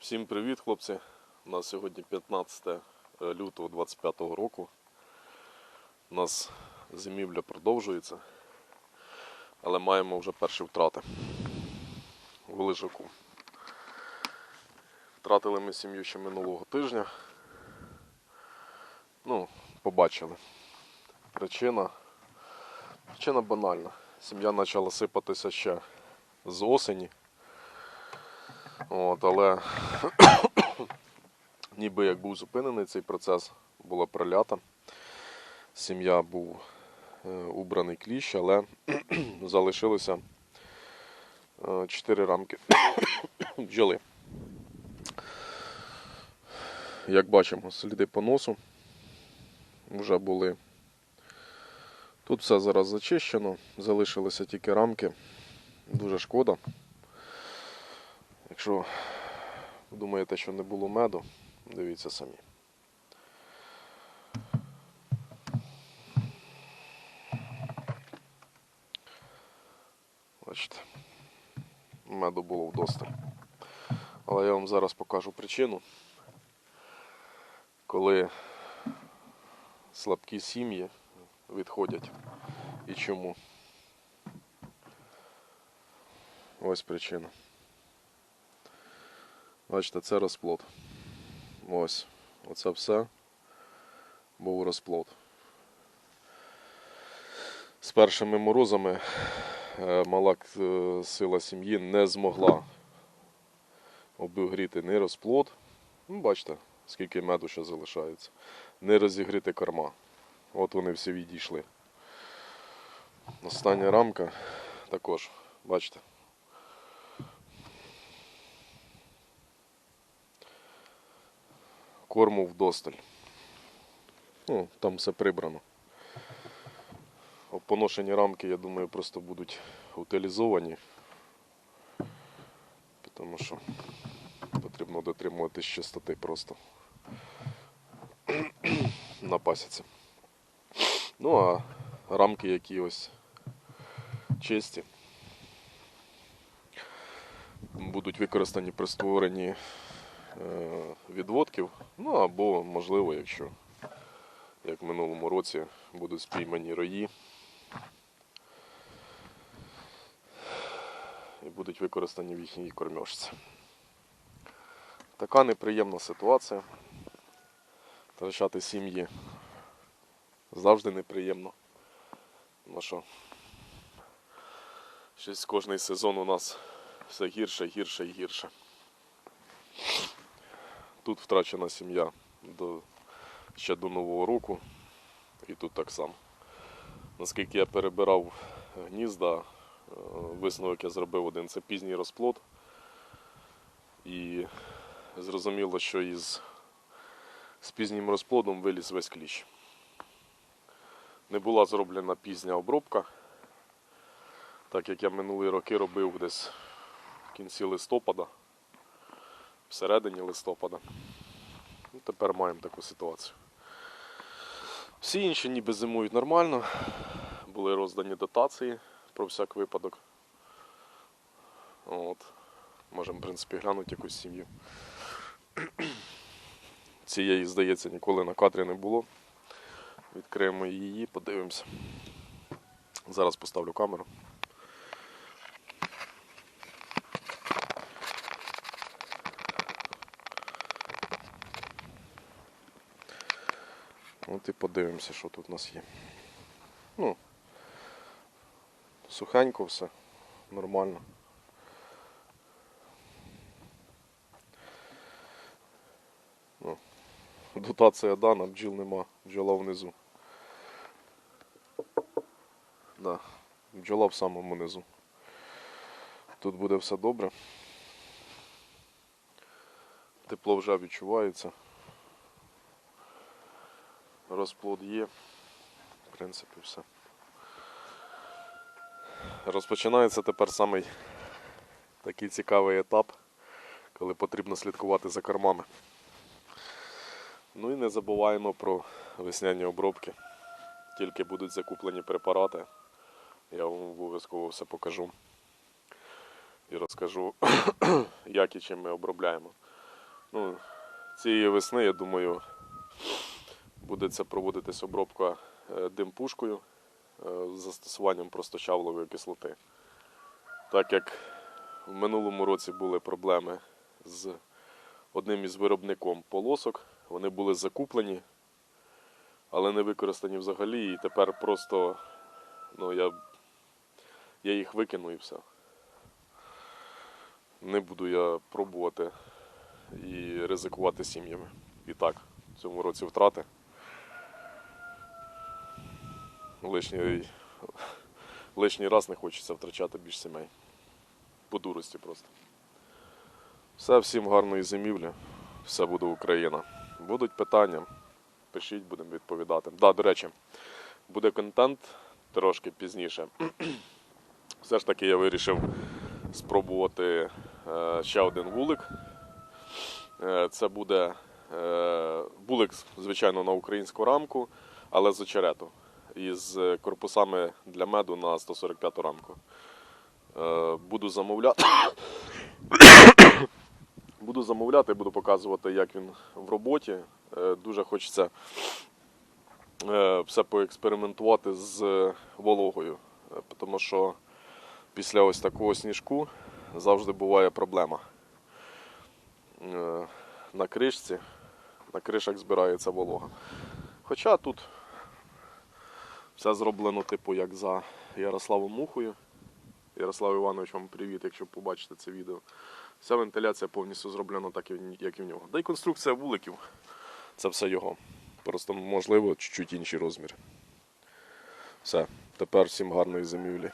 Всім привіт, хлопці. У нас сьогодні 15 лютого 25 року. У нас зимівля продовжується, але маємо вже перші втрати в лежаку. Втратили ми сім'ю ще минулого тижня. Ну, побачили. Причина. Причина банальна. Сім'я почала сипатися ще з осені. От, але ніби як був зупинений цей процес, була пролята. Сім'я був е, убраний кліщ, але залишилося е, чотири рамки бджоли. Як бачимо, сліди поносу вже були. Тут все зараз зачищено, залишилися тільки рамки. Дуже шкода. Якщо думаєте, що не було меду, дивіться самі. Бачите, меду було вдосталь. Але я вам зараз покажу причину, коли слабкі сім'ї відходять і чому. Ось причина. Бачите, це розплод. Ось. Оце все був розплод. З першими морозами е, мала е, сила сім'ї не змогла обігріти ні розплод. Ну, бачите, скільки меду ще залишається. Не розігріти корма. От вони всі відійшли. Остання рамка також, бачите. Корму вдосталь. Ну, там все прибрано. Поношені рамки, я думаю, просто будуть утилізовані, тому що потрібно дотримуватись чистоти просто на пасіці. Ну а рамки, які ось чисті, будуть використані при створенні відводків. Ну або, можливо, якщо, як в минулому році, будуть спіймані рої і будуть використані в їхній кормьошці. Така неприємна ситуація. Втрачати сім'ї завжди неприємно. Ну що, щось кожний сезон у нас все гірше, гірше і гірше. Тут втрачена сім'я до, ще до Нового року, і тут так само. Наскільки я перебирав гнізда, е, висновок я зробив один це пізній розплод. І зрозуміло, що із з пізнім розплодом виліз весь кліщ. Не була зроблена пізня обробка, так як я минулі роки робив десь в кінці листопада всередині листопада. Ну, тепер маємо таку ситуацію. Всі інші ніби зимують нормально. Були роздані дотації про всяк випадок. От. Можемо, в принципі, глянути якусь сім'ю. Цієї, здається, ніколи на кадрі не було. Відкриємо її, подивимося. Зараз поставлю камеру. От і подивимося, що тут у нас є. Ну, сухенько все, нормально. Ну, дотація дана, бджіл нема, бджола внизу. Да, бджола в самому низу. Тут буде все добре. Тепло вже відчувається. Розплод є. В принципі, все. Розпочинається тепер самий такий цікавий етап, коли потрібно слідкувати за кормами. Ну і не забуваємо про весняні обробки. Тільки будуть закуплені препарати. Я вам обов'язково все покажу і розкажу, як і чим ми обробляємо. Ну, цієї весни, я думаю, буде це проводитись обробка е, димпушкою е, з застосуванням просто щавлової кислоти. Так як в минулому році були проблеми з одним із виробником полосок, вони були закуплені, але не використані взагалі, і тепер просто ну, я, я їх викину і все. Не буду я пробувати і ризикувати сім'ями. І так, в цьому році втрати. Лишній, лишній раз не хочеться втрачати більш сімей. По дурості просто. Все, всім гарної зимівлі. Все буде Україна. Будуть питання. Пишіть, будемо відповідати. Да, до речі, буде контент трошки пізніше. Все ж таки я вирішив спробувати е, ще один вулик. Е, Це буде е, вулик, звичайно, на українську рамку, але з очерету. Із корпусами для меду на 145 рамку. Е, Буду замовляти. Буду замовляти, буду показувати, як він в роботі. Е, Дуже хочеться е, все поекспериментувати з вологою, Е, тому що після ось такого сніжку завжди буває проблема. Е, На кришці, на кришах збирається волога. Хоча тут все зроблено, типу, як за Ярославом Мухою. Ярослав Іванович, вам привіт, якщо побачите це відео. Вся вентиляція повністю зроблена так, як і в нього. Да й конструкція вуликів це все його. Просто, можливо, чуть-чуть інший розмір. Все, тепер всім гарної зимівлі.